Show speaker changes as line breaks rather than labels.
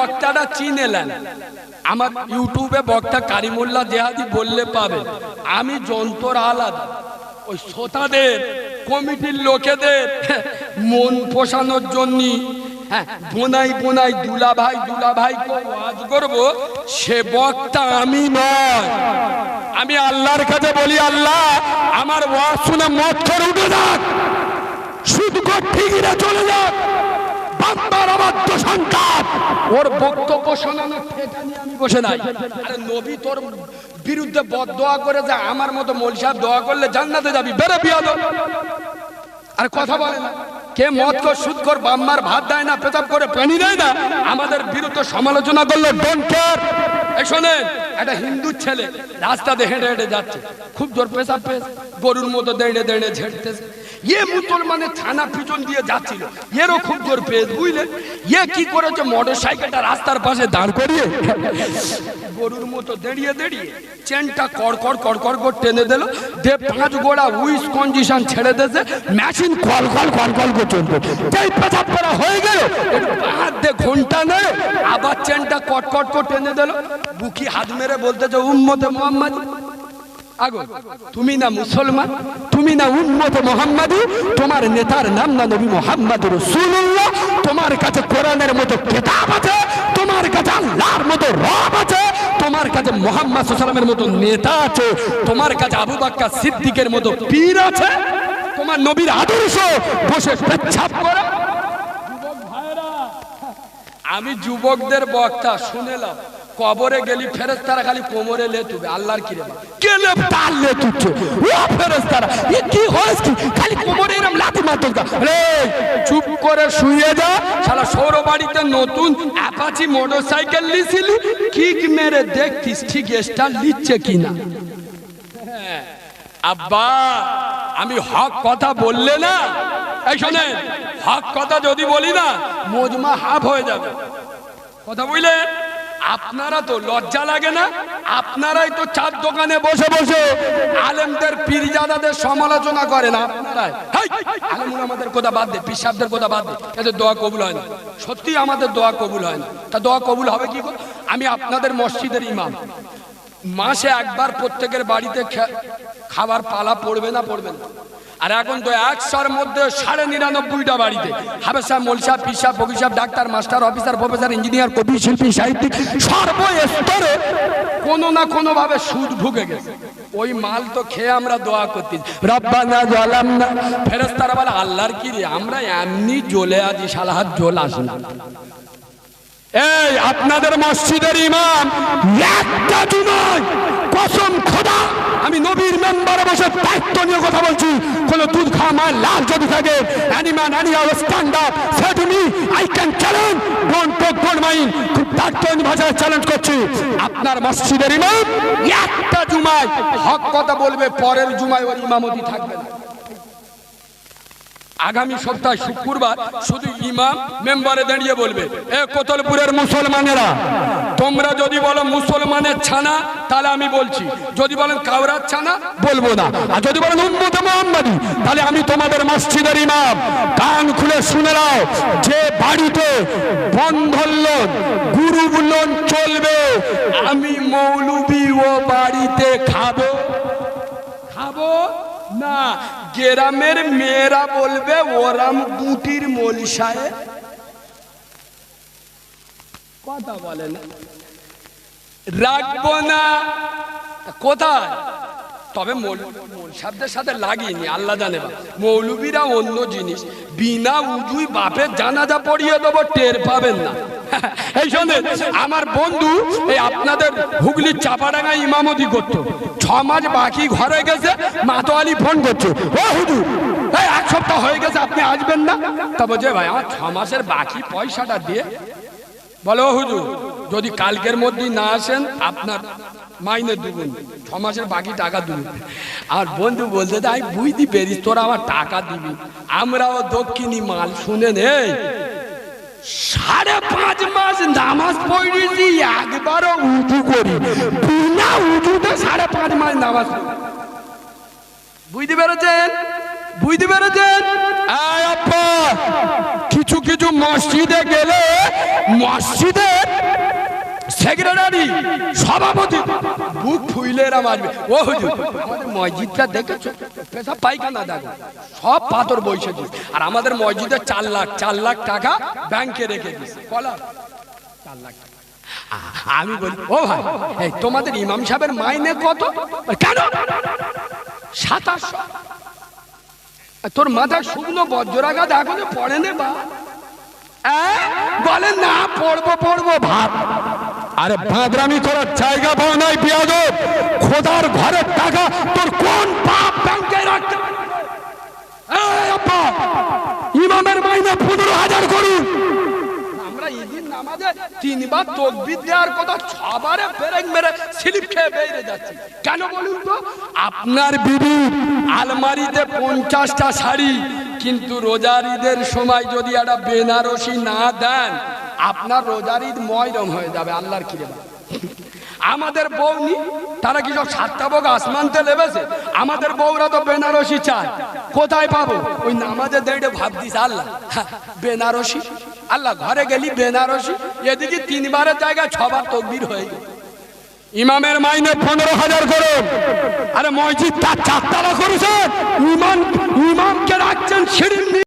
বক্তাটা চিনেলেন আমার ইউটিউবে বক্তা কারিমুল্লাহ জেহাদি বললে পাবে আমি যন্ত্র আলাদা। ওই শ্রোতাদের, কমিটির লোকেদের, মন পোষানোর জন্য হ্যাঁ বোনাই বোনাই দুলা ভাই দুলা ভাই ওয়াজ করব, সে বক্তা আমি নয়। আমি আল্লাহর কাছে বলি, আল্লাহ, আমার ওয়াজ শুনে মচ্ছর উঠে যাক। সুদ ঠিকই চলে যাক। ওর বক্তব্য আমি বসে নাই। আরে তোর বিরুদ্ধে বদ দোয়া করে যে, আমার মতো মৌল সাহেব দোয়া করলে জান্নাতে যাবি, বেরো বিয়াদ আর কথা বলে না। কে মদ কর, সুদ কর বাম্মার ভাত দেয় না পেতাব করে, পানি দেয় না, আমাদের বিরুদ্ধে সমালোচনা করলে ডোন্ট কেয়ার এই শোনেন একটা হিন্দুর ছেলে রাস্তাতে হেঁটে হেঁটে যাচ্ছে, খুব জোর পেশাব পেশ, গরুর মতো দেড়ে দেড়ে ঝেড়তেছে। ইয়ে মুসলমানের থানা পিছন দিয়ে যাচ্ছিল, এরও খুব জোর পেশ, বুঝলে? ইয়ে কি করেছে মোটর সাইকেলটা রাস্তার পাশে দাঁড় করিয়ে, গরুর মতো দাঁড়িয়ে দাঁড়িয়ে চেনটা কড়কড় কড়কড় করে টেনে দিল দে পাঁচ গোড়া উইস কন্ডিশন ছেড়ে দিয়েছে, মেশিন কল কল কল কল করে চলবে যেই পেশাব করা হয়ে গেল হাত দিয়ে ঘণ্টা আবার চেনটা কটকট করে টেনে দিল, বুকি হাত মেরে বলতেছে, উম্মতে মোহাম্মদ। আগো, তুমি না মুসলমান, তুমি না উম্মত মোহাম্মদী, তোমার নেতার নাম না নবী মোহাম্মদ রসুল্লাহ তোমার কাছে কোরআনের মতো কেতাব আছে, তোমার কাছে আল্লাহর মতো রব আছে, তোমার কাছে মোহাম্মদ সাল্লামের মতো নেতা আছে, তোমার কাছে আবু বাক্কা সিদ্দিকের মতো পীর আছে, তোমার নবীর আদর্শ বসে পেচ্ছাপ করে আমি যুবকদের বক্তা শুনেলাম। কবরে গেলি ফেরেস্তারা খালি কোমরে লেতুবে আল্লাহর কি রে বাবা? কে লেপটাল লেতুচ্ছে ও ফেরেস্তারা এ কি হয়েছে কি? খালি কোমরে এরম লাথি মারতো রে চুপ করে শুয়ে যা। শালা সৌর বাড়িতে নতুন অ্যাপাচি মোটরসাইকেল লিছিলি কিক মেরে দেখতিস ঠিক স্টার লিচ্ছে কিনা। হ্যাঁ, আব্বা আমি হক কথা বললে না। এই শোনেন হক কথা যদি বলি না মজমা হাফ হয়ে যাবে। কথা বুঝলেন আপনারা তো লজ্জা লাগে না আপনারাই তো চার দোকানে বসে বসে আলেমদের পীরজাদাদের সমালোচনা করেন আপনারাই। হেই, আলেমুল আমাদের কথা বাদ দে পিসাবদের কথা বাদ দে এদের দোয়া কবুল হয় না। সত্যি আমাদের দোয়া কবুল হয় না। তা দোয়া কবুল হবে কি করে? আমি আপনাদের মসজিদের ইমাম। মাসে একবার প্রত্যেকের বাড়িতে খাবার পালা পড়বে না পড়বে না। আর এখন তো একশোর মধ্যে সাড়ে নিরানব্বইটা বাড়িতে। হাবের সাহেব মোল সাহেব পীর সাহেব ফকির সাহেব doctor, master, officer, professor, engineer, কবি, শিল্পী, সাহিত্যিক, সর্বস্তরে কোনো না কোনো ভাবে সুদ ঢুকে গেছে। ওই মাল তো খেয়ে আমরা দোয়া করতে। রব্বানা জলাম না ফেরেস্তারা বলে, আল্লাহর কি রে, আমরা এমনি জ্বলে আছি সালাহাত জল আসে না। এই আপনাদের মসজিদের ইমাম একটা জুমায়। কসম খোদা, আমি নবীর মেম্বারে বসে দায়িত্ব নিয়ে কথা বলছি। কোন দুধ খাওয়া মায়ের লাশ যদি থাকে অ্যানিম্যান অ্যানিয়াল স্ট্যান্ড আপ সে তুমি I can challenge don't take don't mind খুব দায়িত্ব ভাষায় চ্যালেঞ্জ করছি। আপনার মসজিদের ইমাম, একটা জুমায় হক কথা বলবে, পরের জুমায় ওর ইমামতি থাকবে না। আগামী সপ্তাহে শুক্রবার শুধু ইমাম মেম্বারে দাঁড়িয়ে বলবে, এ কোতলপুরের মুসলমানেরা, তোমরা যদি বলো মুসলমানের ছানা, তাহলে আমি বলছি। যদি বলেন কাউরার ছানা, বলব না। আর যদি বলেন উম্মত মোহাম্মদী, তাহলে আমি তোমাদের মসজিদের ইমাম। কান খুলে শুনে নাও, যে বাড়িতে বন্ধন লোন গুরু চলবে, আমি মৌলবি ও বাড়িতে খাব না। গ্রামের মেয়েরা বলবে, ওরাম বুটির মলিশায়। কথা বলে না রাখব না। কোথায়? তবে মৌলসাবদের সাথে লাগিনি, আল্লাহ জানে বা। মৌলবীরা অন্য জিনিস। বিনা উজুই বাপের জানাজা পড়িয়ে দেবো, টের পাবেন না। এই শোনেন আমার বন্ধু, এই আপনাদের হুগলির চাপাডাঙ্গা ইমামতি করতো। ছ মাস বাকি ঘরে গেছে, মাতোয়ালি ফোন করছে। ও হুজুর, এই এক সপ্তাহ হয়ে গেছে, আপনি আসবেন না? তা বলছে, ভাই, আমার ছ মাসের বাকি পয়সাটা দিয়ে। বলো হুজুর, যদি কালকের মধ্যে না আসেন, আপনার মাইনে দুগুণ, ছ মাসের বাকি টাকা দুগুণ। আর বন্ধু বলতে তাই বুঝতে পেরিস তোরা আমার টাকা দিবি। আমরাও দক্ষিণী মাল শুনে নেই। সাড়ে পাঁচ মাস নামাজ পড়েছি, একবারও উঁচু করি বিনা উঁচুতে সাড়ে পাঁচ মাস নামাজ বুঝতে পেরেছেন? বুঝতে পেরেছেন? কিছু কিছু মসজিদে গেলে মসজিদের সেক্রেটারি সভাপতি। বুক ফুইলে এরা মারবে। ও হুজুর, আমাদের মসজিদটা দেখেছ? পেশা পায়খানা দেখো সব পাথর বসে দিস আর আমাদের মসজিদে চার লাখ চার লাখ টাকা ব্যাংকে রেখে দিস কলা চার লাখ। আমি বলি, ও ভাই, এই তোমাদের ইমাম সাহেবের মাইনে কত? কেন? সাতাশশো। আর তোর মাথায় শুকনো বজ্রাঘাত এখনও পড়ে নে বা? বলে না, পড়ব পড়ব ভাব
আরে বাঁদরামি করার জায়গা পাও নাই বিয়াদব। খোদার ঘরের টাকা, তোর কোন
পাপ ব্যাংকে রাখতে
ইমামের মাইনে পনেরো হাজার করুন।
আমরা ঈদের নামাজে তিনবার তকবির দেওয়ার কথা ছবারে পেরেক মেরে স্লিপ খেয়ে বেরিয়ে যাচ্ছি। কেন বলুন তো? আপনার বিবি আলমারিতে পঞ্চাশটা শাড়ি, কিন্তু রোজার ঈদের সময় যদি একটা বেনারসি না দেন আপনার রোজার ঈদ ময়রম হয়ে যাবে আল্লাহর কিরে আমাদের বউ নি তারা কি সব সাতটা বগ আসমানতে লেবেছে? আমাদের বউরা তো বেনারসি চায়। কোথায় পাবো? ওই নামাজে দেড়ে ভাবতিস আল্লাহ। হ্যাঁ, বেনারসি। আল্লাহ ঘরে গেলি বেনারসি। এদিকে তিনবারের জায়গায় ছবার তকবির হয়ে গেল।
ইমামের মাইনে পনেরো হাজার করুন। আরে মসজিদ তার চারতলা করেছেন
ইমাম ইমামকে রাখছেন নিচে।